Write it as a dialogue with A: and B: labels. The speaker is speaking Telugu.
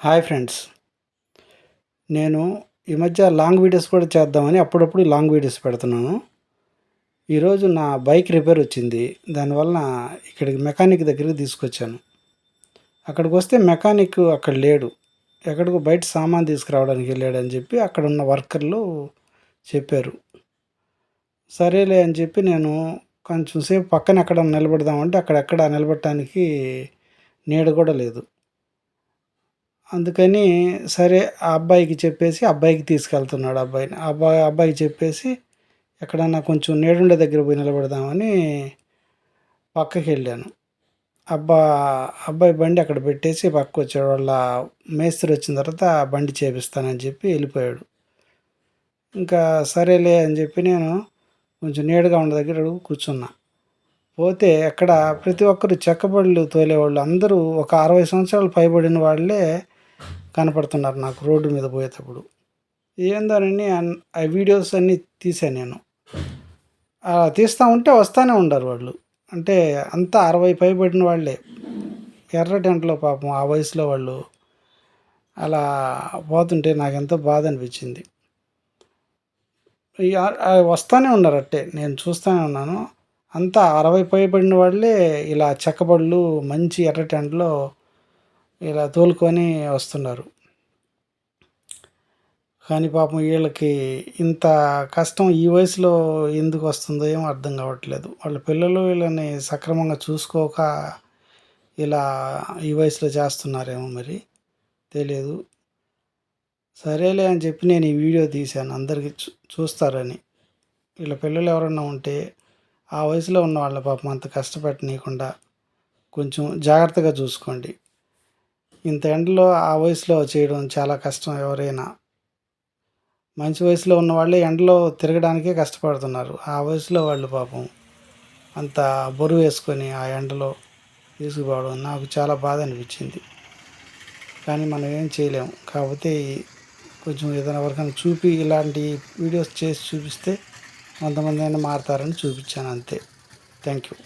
A: Hi friends. నేను ఈ మధ్య లాంగ్ వీడియోస్ కూడా చేద్దామని అప్పుడప్పుడు లాంగ్ వీడియోస్ పెడుతున్నాను. ఈరోజు నా బైక్ రిపేర్ వచ్చింది. దానివల్ల ఇక్కడికి మెకానిక్ దగ్గరికి తీసుకొచ్చాను. అక్కడికి వస్తే మెకానిక్ అక్కడ లేడు. ఎక్కడికో బయట సామాన్ తీసుకురావడానికి వెళ్ళాడని చెప్పి అక్కడ ఉన్న వర్కర్లు చెప్పారు. సరేలే అని చెప్పి నేను కొంచెం సేపు పక్కన ఎక్కడ నిలబడదామంటే అక్కడెక్కడ నిలబడటానికి నీడ కూడా లేదు. అందుకని సరే ఆ అబ్బాయికి చెప్పేసి అబ్బాయికి తీసుకెళ్తున్నాడు అబ్బాయిని. అబ్బాయి అబ్బాయికి చెప్పేసి ఎక్కడన్నా కొంచెం నీడుండే దగ్గర పోయి నిలబడదామని పక్కకి వెళ్ళాను. అబ్బా అబ్బాయి బండి అక్కడ పెట్టేసి పక్కకు వచ్చాడు. వాళ్ళ మేస్త్రి వచ్చిన తర్వాత బండి చేపిస్తానని చెప్పి వెళ్ళిపోయాడు. ఇంకా సరేలే అని చెప్పి నేను కొంచెం నీడగా ఉన్న దగ్గర కూర్చున్నా. పోతే అక్కడ ప్రతి ఒక్కరు చెక్కబళ్ళు తోలేవాళ్ళు. అందరూ ఒక అరవై సంవత్సరాలు పైబడిన వాళ్ళే కనపడుతున్నారు నాకు రోడ్డు మీద పోయేటప్పుడు. ఏందోనని ఆ వీడియోస్ అన్నీ తీసాను నేను. అలా తీస్తూ ఉంటే వస్తూనే ఉండరు వాళ్ళు. అంటే అంతా అరవై పైబడిన వాళ్ళే. ఎర్ర టెంట్లో పాపం ఆ వయసులో వాళ్ళు అలా పోతుంటే నాకు ఎంతో బాధ అనిపించింది. వస్తూనే ఉన్నారు అట్టే. నేను చూస్తూనే ఉన్నాను. అంతా అరవై పైబడిన వాళ్ళే ఇలా చెక్కబళ్ళు మంచి ఎర్ర టెంట్లో ఇలా తోలుకొని వస్తున్నారు. కానీ పాపం వీళ్ళకి ఇంత కష్టం ఈ వయసులో ఎందుకు వస్తుందో ఏమో అర్థం కావట్లేదు. వాళ్ళ పిల్లలు వీళ్ళని సక్రమంగా చూసుకోక ఇలా ఈ వయసులో చేస్తున్నారేమో మరి తెలియదు సరేలే అని చెప్పి నేను ఈ వీడియో తీశాను. అందరికీ చూ చూస్తారని. వీళ్ళ పిల్లలు ఎవరన్నా ఉంటే ఆ వయసులో ఉన్న వాళ్ళ పాపం అంత కష్టపెట్టనీయకుండా కొంచెం జాగ్రత్తగా చూసుకోండి. ఇంత ఎండలో ఆ వయసులో చేయడం చాలా కష్టం ఎవరైనా. మంచి వయసులో ఉన్న వాళ్ళే ఎండలో తిరగడానికే కష్టపడుతున్నారు. ఆ వయసులో వాళ్ళు పాపం అంత బరువు వేసుకొని ఆ ఎండలో తీసుకుపోవడం నాకు చాలా బాధ అనిపించింది. కానీ మనం ఏం చేయలేము. కాకపోతే కొంచెం ఏదైనా ఎవరికైనా చూపి ఇలాంటి వీడియోస్ చేసి చూపిస్తే కొంతమంది అయినా మారుతారని చూపించాను అంతే. Thank you.